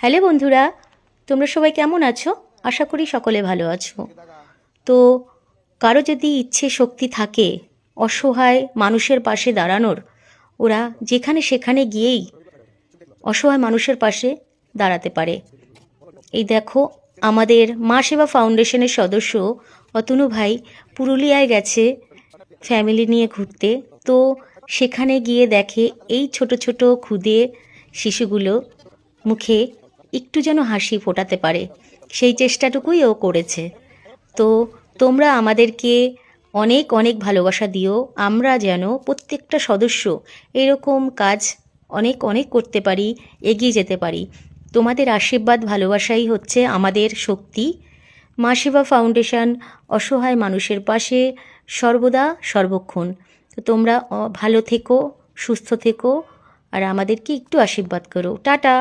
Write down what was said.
Hello বন্ধুরা, তোমরা সবাই কেমন আছো? আশা করি সকলে ভালো আছো। তো কারও যদি ইচ্ছে শক্তি থাকে, অসহায় মানুষের পাশে দাঁড়ানোর, ওরা যেখানে সেখানে গিয়েই অসহায় মানুষের পাশে দাঁড়াতে পারে। এই দেখো, আমাদের মা সেবা ফাউন্ডেশনের সদস্য অতনু ভাই পুরুলিয়ায় গেছে ফ্যামিলি নিয়ে ঘুরতে। তো সেখানে গিয়ে দেখে এই ছোট ছোট ক্ষুদে শিশুগুলো মুখে একটু যেন হাসি ফোটাতে পারে। সেই চেষ্টাটুকুই ও করেছে। তো তোমরা আমাদেরকে অনেক অনেক ভালোবাসা দিও। আমরা যেন প্রত্যেকটা সদস্য এরকম কাজ অনেক অনেক করতে পারি, এগিয়ে যেতে পারি। তোমাদের আশীর্বাদ, ভালোবাসাই হচ্ছে আমাদের শক্তি। মা সেবা ফাউন্ডেশন অসহায় মানুষের পাশে সর্বদা সর্বক্ষণ। তো তোমরা ভালো থেকো, সুস্থ থেকো, আর আমাদেরকে একটু আশীর্বাদ করো। টাটা!